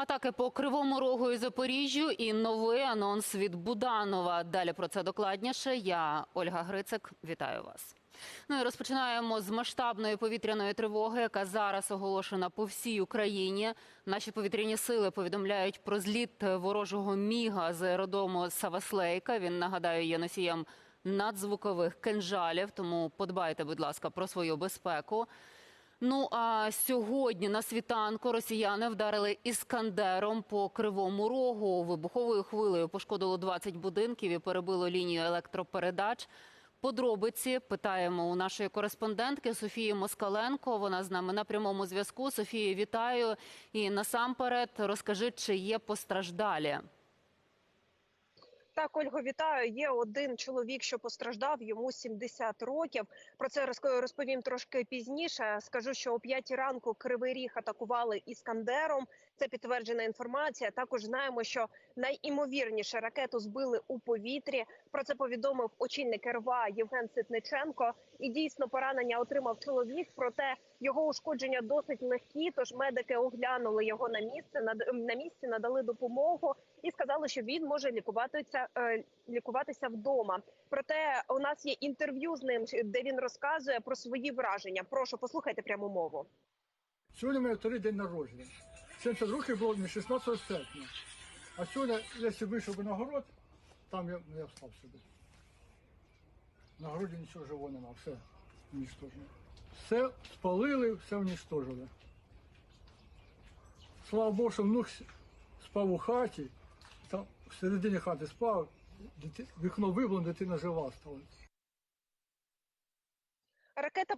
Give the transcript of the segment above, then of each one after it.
Атаки по кривому рогу і Запоріжжю і новий анонс від Буданова. Далі про це докладніше. Я Ольга Грицик. Вітаю вас. Ну і розпочинаємо з масштабної повітряної тривоги, яка зараз оголошена по всій Україні. Наші повітряні сили повідомляють про зліт ворожого міга з аеродому Саваслейка. Він нагадаю є носієм надзвукових кинжалів. Тому подбайте, будь ласка, про свою безпеку. Ну а сьогодні на світанку росіяни вдарили іскандером по кривому рогу. Вибуховою хвилею пошкодило 20 будинків і перебило лінію електропередач. Подробиці питаємо у нашої кореспондентки Софії Москаленко. Вона з нами на прямому зв'язку. Софія, вітаю. І насамперед розкажи, чи є постраждалі. Так, Ольго, вітаю. Є один чоловік, що постраждав, йому 70 років. Про це розповім трошки пізніше. Скажу, що о 5 ранку Кривий Ріг атакували іскандером. Це підтверджена інформація. Також знаємо, що найімовірніше ракету збили у повітрі. Про це повідомив очільник РВА Євген Ситниченко. І дійсно поранення отримав чоловік. Проте його ушкодження досить легкі. Тож медики оглянули його на місце. на місці надали допомогу і сказали, що він може лікуватися е, лікуватися вдома. Проте у нас є інтерв'ю з ним, де він розказує про свої враження. Прошу послухайте пряму мову. Сьогодні мене вторий день народження. 70 років було мені 16 серпня. А сьогодні, якщо вийшов на город, там я, я встав собі. На груді нічого живого нема, все уничтожено. Все спалили, все уничтожили. Слава Богу, що внук спав у хаті, там всередині хати спав, вікно вибло, дитина жива стала. Ракета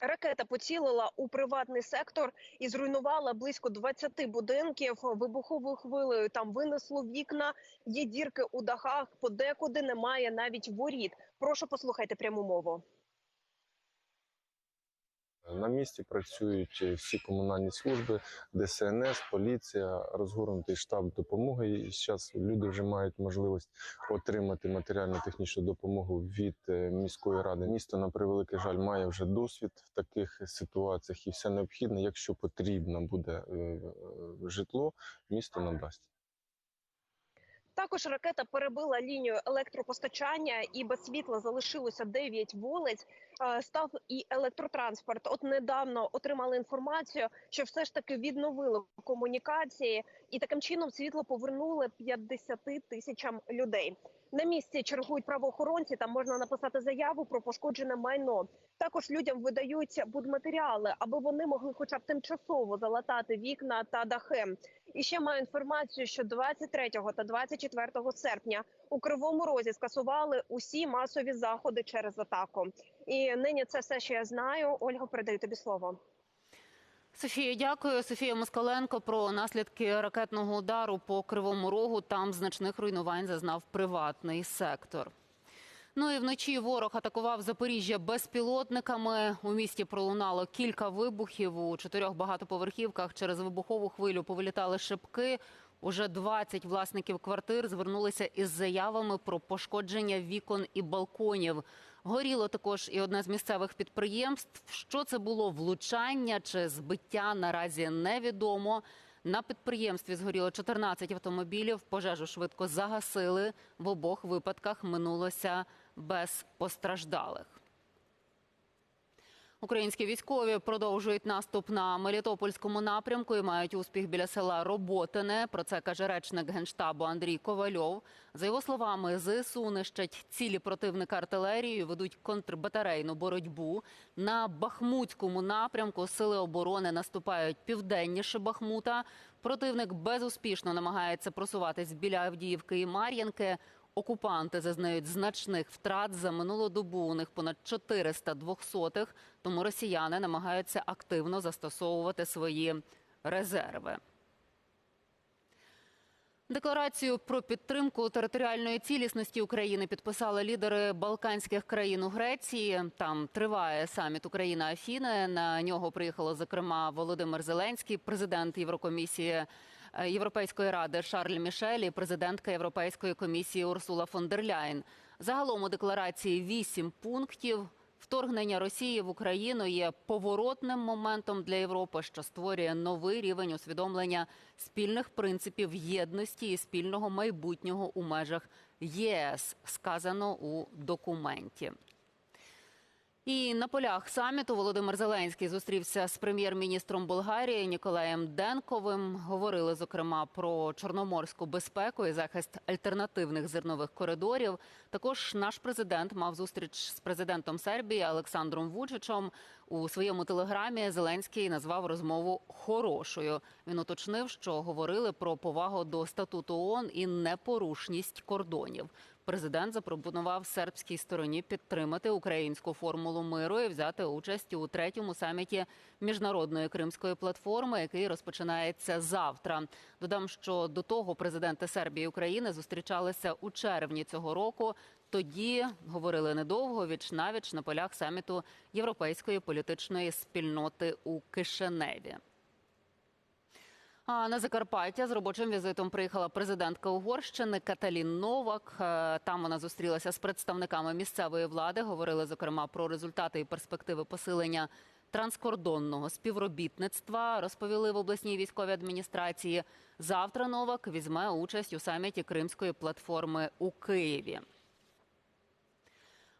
ракета поцілила у приватний сектор і зруйнувала близько 20 будинків. Вибуховою хвилею там винесло вікна. Є дірки у дахах. Подекуди немає навіть воріт. Прошу послухайте пряму мову. На місці працюють всі комунальні служби, ДСНС, поліція, розгорнутий штаб допомоги. І зараз люди вже мають можливість отримати матеріально-технічну допомогу від е, міської ради. Місто на превеликий жаль має вже досвід в таких ситуаціях, і все необхідне, якщо потрібно буде е, е, житло, місто надасть. Також ракета перебила лінію електропостачання, і без світла залишилося 9 вулиць. Е, Став і електротранспорт. От недавно отримали інформацію, що все ж таки відновили комунікації, і таким чином світло повернули 50 тисячам людей. На місці чергують правоохоронці. Там можна написати заяву про пошкоджене майно. Також людям видаються будматеріали, аби вони могли, хоча б тимчасово залатати вікна та дахи. І ще маю інформацію, що 23 та 24 серпня у Кривому Розі скасували усі масові заходи через атаку. І нині це все, що я знаю. Ольга, передаю тобі слово. Софія, дякую. Софія Москаленко про наслідки ракетного удару по кривому рогу. Там значних руйнувань зазнав приватний сектор. Ну і вночі ворог атакував Запоріжжя безпілотниками. У місті пролунало кілька вибухів. У чотирьох багатоповерхівках через вибухову хвилю повилітали шибки. Уже 20 власників квартир звернулися із заявами про пошкодження вікон і балконів. Горіло також і одне з місцевих підприємств. Що це було влучання чи збиття наразі невідомо. На підприємстві згоріло 14 автомобілів. Пожежу швидко загасили. В обох випадках минулося без постраждалих. Українські військові продовжують наступ на Мелітопольському напрямку і мають успіх біля села Роботине. Про це каже речник генштабу Андрій Ковальов. За його словами, ЗСУ нищать цілі противника артилерією, ведуть контрбатарейну боротьбу. На Бахмутському напрямку сили оборони наступають південніше Бахмута. Противник безуспішно намагається просуватись біля Авдіївки і Мар'янки. Окупанти зазнають значних втрат за минулу добу. У них понад 400 двохсотих, тому росіяни намагаються активно застосовувати свої резерви. Декларацію про підтримку територіальної цілісності України підписали лідери Балканських країн у Греції. Там триває саміт Україна Афіни. На нього приїхало зокрема Володимир Зеленський, президент Єврокомісії Європейської ради Шарль Мішель і президентка Європейської комісії Урсула фон дер Ляйн. Загалом у декларації вісім пунктів. Вторгнення Росії в Україну є поворотним моментом для Європи, що створює новий рівень усвідомлення спільних принципів єдності і спільного майбутнього у межах ЄС, сказано у документі. І на полях саміту Володимир Зеленський зустрівся з прем'єр-міністром Болгарії Ніколаєм Денковим. Говорили зокрема про чорноморську безпеку і захист альтернативних зернових коридорів. Також наш президент мав зустріч з президентом Сербії Олександром Вучичем. У своєму телеграмі Зеленський назвав розмову хорошою. Він уточнив, що говорили про повагу до статуту ООН і непорушність кордонів. Президент запропонував сербській стороні підтримати українську формулу миру і взяти участь у третьому саміті міжнародної кримської платформи, який розпочинається завтра. Додам, що до того президенти Сербії і України зустрічалися у червні цього року. Тоді говорили недовго віч навіч на полях саміту Європейської політичної спільноти у Кишиневі. А на Закарпаття з робочим візитом приїхала президентка Угорщини Каталін Новак. Е, Там вона зустрілася з представниками місцевої влади. Говорили зокрема про результати і перспективи посилення транскордонного співробітництва. Розповіли в обласній військовій адміністрації. Завтра Новак візьме участь у саміті Кримської платформи у Києві.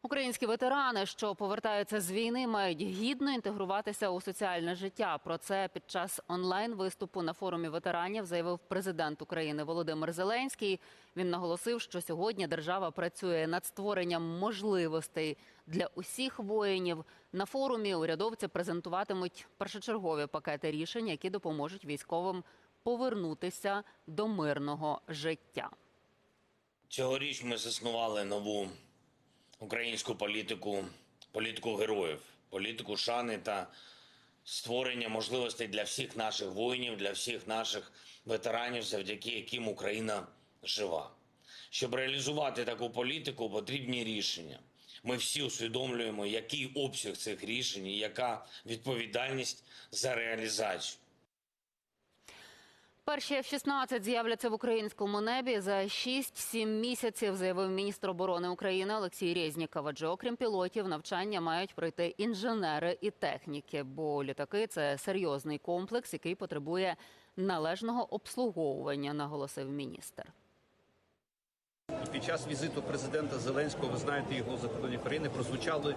Українські ветерани, що повертаються з війни, мають гідно інтегруватися у соціальне життя. Про це під час онлайн виступу на форумі ветеранів заявив президент України Володимир Зеленський. Він наголосив, що сьогодні держава працює над створенням можливостей для усіх воїнів. На форумі урядовці презентуватимуть першочергові пакети рішень, які допоможуть військовим повернутися до мирного життя. Цьогоріч ми заснували нову українську політику, політику героїв, політику шани та створення можливостей для всіх наших воїнів, для всіх наших ветеранів, завдяки яким Україна жива. Щоб реалізувати таку політику, потрібні рішення. Ми всі усвідомлюємо, який обсяг цих рішень і яка відповідальність за реалізацію. Перші F-16 з'являться в українському небі за 6-7 місяців, заявив міністр оборони України Олексій Резніков. Адже окрім пілотів, навчання мають пройти інженери і техніки, бо літаки це серйозний комплекс, який потребує належного обслуговування, наголосив міністр. Під час візиту президента Зеленського, ви знаєте, його закордонні країни прозвучали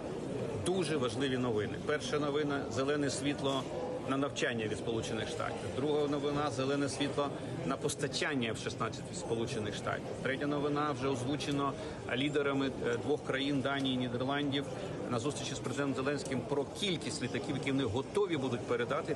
дуже важливі новини. Перша новина зелене світло на навчання від Сполучених Штатів. Друга новина зелене світло на постачання F-16 від Сполучених Штатів. Третя новина вже озвучено лідерами е, двох країн Данії і Нідерландів на зустрічі з президентом Зеленським про кількість літаків, які вони готові будуть передати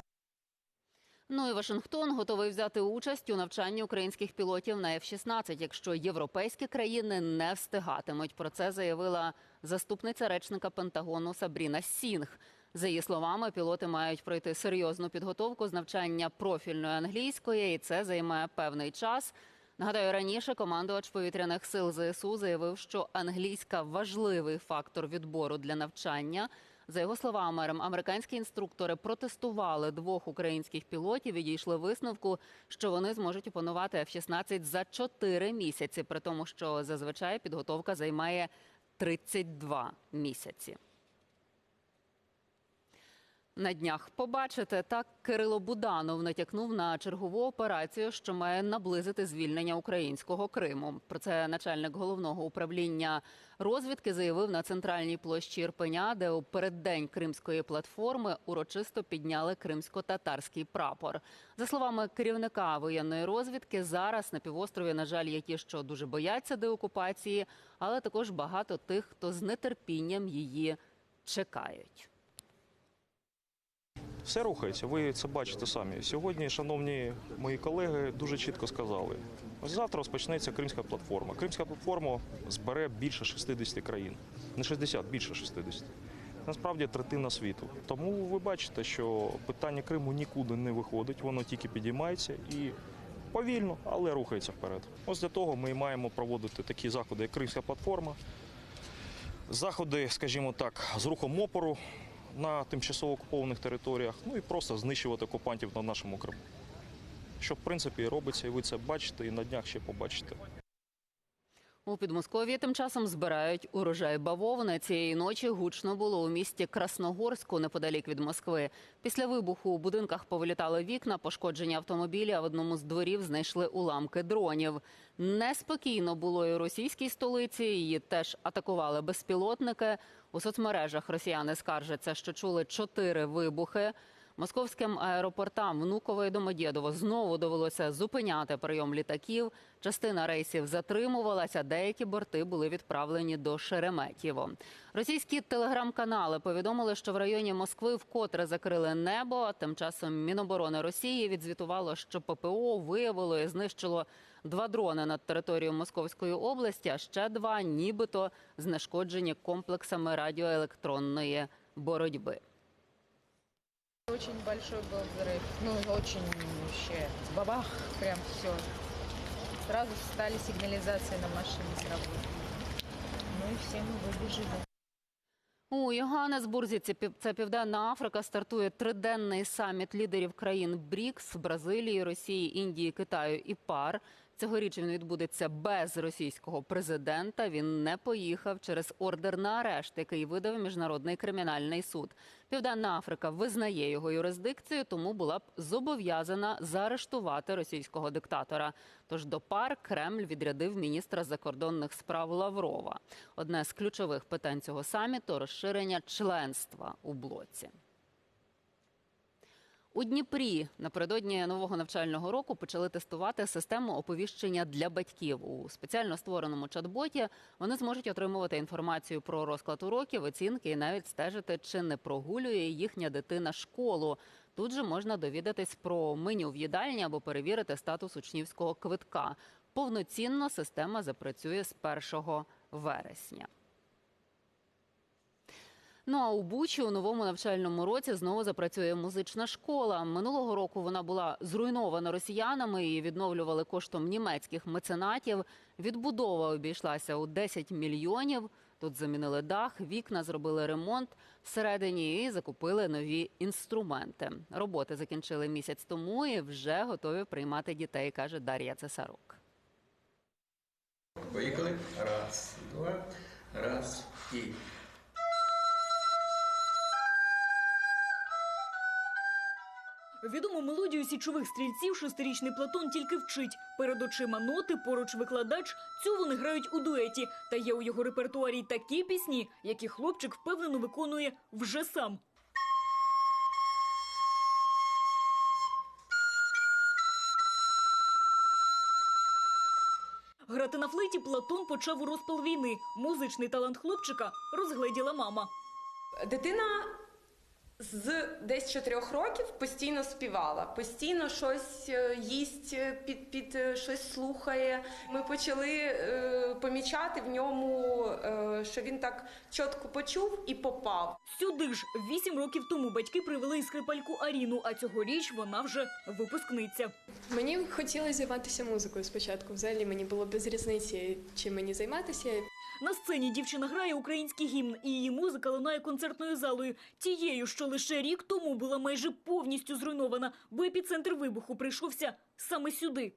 Ну і Вашингтон готовий взяти участь у навчанні українських пілотів на F-16, якщо європейські країни не встигатимуть. Про це заявила заступниця речника Пентагону Сабріна Сінг. За її словами, пілоти мають пройти серйозну підготовку з навчання профільної англійської, і це займає певний час. Нагадаю, раніше командувач повітряних сил ЗСУ заявив, що англійська важливий фактор відбору для навчання. За його словами, американські інструктори протестували двох українських пілотів і дійшли висновку, що вони зможуть опанувати F-16 за 4 місяці, при тому, що зазвичай підготовка займає 32 місяці. На днях побачите, так Кирило Буданов натякнув на чергову операцію, що має наблизити звільнення українського Криму. Про це начальник головного управління розвідки заявив на центральній площі Ірпеня, де у переддень кримської платформи урочисто підняли кримсько-татарський прапор. За словами керівника воєнної розвідки, зараз на півострові, на жаль, є ті, що дуже бояться деокупації, але також багато тих, хто з нетерпінням її чекають. Все рухається, ви це бачите самі. Сьогодні, шановні мої колеги, дуже чітко сказали: завтра розпочнеться кримська платформа. Кримська платформа збере більше 60 країн. Не 60, більше 60. Насправді третина світу. Тому ви бачите, що питання Криму нікуди не виходить, воно тільки підіймається і повільно, але рухається вперед. Ось для того ми маємо проводити такі заходи, як Кримська платформа, заходи, скажімо так, з рухом опору на тимчасово окупованих територіях, ну і просто знищувати окупантів на нашому Криму. Що в принципі робиться, і ви це бачите, і на днях ще побачите. У Підмосков'ї тим часом збирають урожай бавовни. Цієї ночі гучно було у місті Красногорську, неподалік від Москви. Після вибуху у будинках повилітали вікна, автомобілі, а в одному з дворів знайшли уламки дронів. Неспокійно було і у російській столиці. Її теж атакували безпілотники. У соцмережах росіяни скаржаться, що чули чотири вибухи. Московським аеропортам Внуково і Домодєдово знову довелося зупиняти прийом літаків. Частина рейсів затримувалася, деякі борти були відправлені до Шереметьєво. Російські телеграм-канали повідомили, що в районі Москви вкотре закрили небо. Тим часом Міноборони Росії відзвітувало, що ППО виявило і знищило два дрони над територією Московської області, а ще два нібито знешкоджені комплексами радіоелектронної боротьби. Очень большой был взрыв. Ну, очень вообще бабах, прям все. Сразу стали сигнализации на машине сработать. Ну и все мы выбежали. У Йоганнесбурзі, це пів- це Південна Африка, стартує триденний саміт лідерів країн БРІКС Бразилії, Росії, Індії, Китаю і ПАР. Цьогоріч він відбудеться без російського президента. Він не поїхав через ордер на арешт, який видав міжнародний кримінальний суд. Південна Африка визнає його юрисдикцію, тому була б зобов'язана заарештувати російського диктатора. Тож до пар Кремль відрядив міністра закордонних справ Лаврова. Одне з ключових питань цього саміту розширення членства у блоці. У Дніпрі напередодні нового навчального року почали тестувати систему оповіщення для батьків. У спеціально створеному чат-боті вони зможуть отримувати інформацію про розклад уроків, оцінки і навіть стежити, чи не прогулює їхня дитина школу. Тут же можна довідатись про меню в їдальні або перевірити статус учнівського квитка. Повноцінно система запрацює з 1 вересня. Ну а у Бучі у новому навчальному році знову запрацює музична школа. Минулого року вона була зруйнована росіянами і відновлювали коштом німецьких меценатів. Відбудова обійшлася у 10 мільйонів. Тут замінили дах, вікна зробили ремонт всередині і закупили нові інструменти. Роботи закінчили місяць тому і вже готові приймати дітей, каже Дар'я Цесарук. Поїхали. Раз, два, раз і. Відому мелодію січових стрільців шестирічний Платон тільки вчить. Перед очима ноти, поруч викладач. Цю вони грають у дуеті. Та є у його репертуарі такі пісні, які хлопчик впевнено виконує вже сам. Грати на флейті Платон почав у розпал війни. Музичний талант хлопчика розгледіла мама. Дитина з десь чотирьох років постійно співала, постійно щось е, їсть, е, під, під е, щось слухає. Ми почали е, помічати в ньому, е, що він так чітко почув і попав. Сюди ж вісім років тому батьки привели скрипальку Аріну, а цьогоріч вона вже випускниця. Мені хотілося займатися музикою спочатку. Взагалі мені було без різниці, чим мені займатися. На сцені дівчина грає український гімн, і її музика лунає концертною залою, тією, що лише рік тому була майже повністю зруйнована, бо епіцентр вибуху прийшовся саме сюди.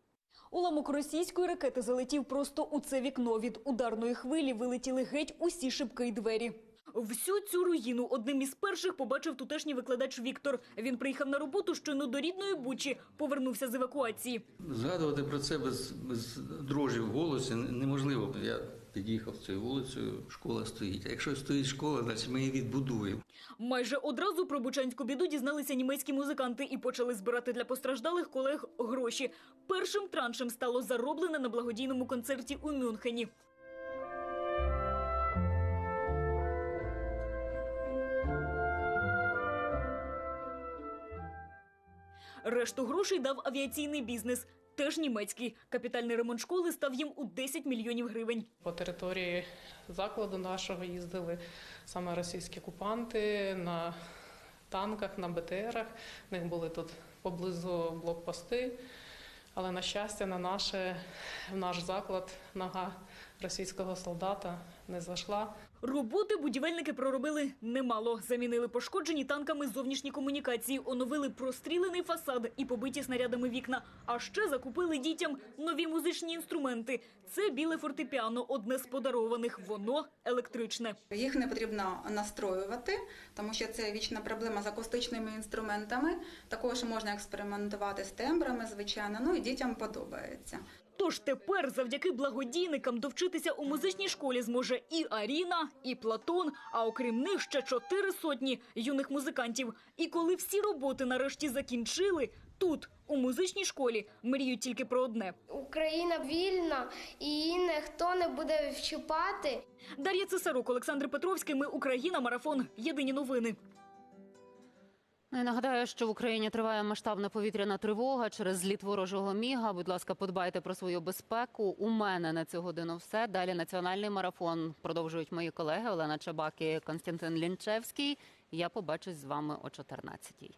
Уламок російської ракети залетів просто у це вікно. Від ударної хвилі вилетіли геть усі шибки й двері. Всю цю руїну одним із перших побачив тутешній викладач Віктор. Він приїхав на роботу щойно до рідної Бучі, повернувся з евакуації. Згадувати про це без, без дрожі в голосі неможливо. Я під'їхав цією вулицею, школа стоїть. А якщо стоїть школа, значить ми її відбудуємо. Майже одразу про бучанську біду дізналися німецькі музиканти і почали збирати для постраждалих колег гроші. Першим траншем стало зароблене на благодійному концерті у Мюнхені. Решту грошей дав авіаційний бізнес, теж німецький. Капітальний ремонт школи став їм у 10 мільйонів гривень. По території закладу нашого їздили саме російські окупанти на танках, на БТРах. В них були тут поблизу блокпости. Але на щастя, на наше, в наш заклад нога російського солдата не зайшла. Роботи будівельники проробили немало. Замінили пошкоджені танками зовнішні комунікації, оновили прострілений фасад і побиті снарядами вікна. А ще закупили дітям нові музичні інструменти. Це біле фортепіано, одне з подарованих. Воно електричне. Їх не потрібно настроювати, тому що це вічна проблема з акустичними інструментами. Також можна експериментувати з тембрами, звичайно. Ну і дітям подобається. Тож тепер завдяки благодійникам довчитися у музичній школі зможе і Аріна, і Платон, а окрім них ще чотири сотні юних музикантів. І коли всі роботи нарешті закінчили, тут, у музичній школі, мріють тільки про одне. Україна вільна і її ніхто не буде вчіпати. Дар'я Цесарук, Олександр Петровський, ми Україна, марафон. Єдині новини. Ну нагадаю, що в Україні триває масштабна повітряна тривога через зліт ворожого міга. Будь ласка, подбайте про свою безпеку. У мене на цю годину все. Далі національний марафон продовжують мої колеги Олена Чабак і Константин Лінчевський. Я побачусь з вами о 14-й.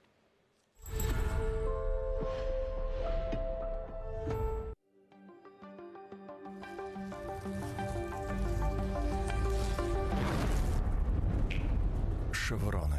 Шеврони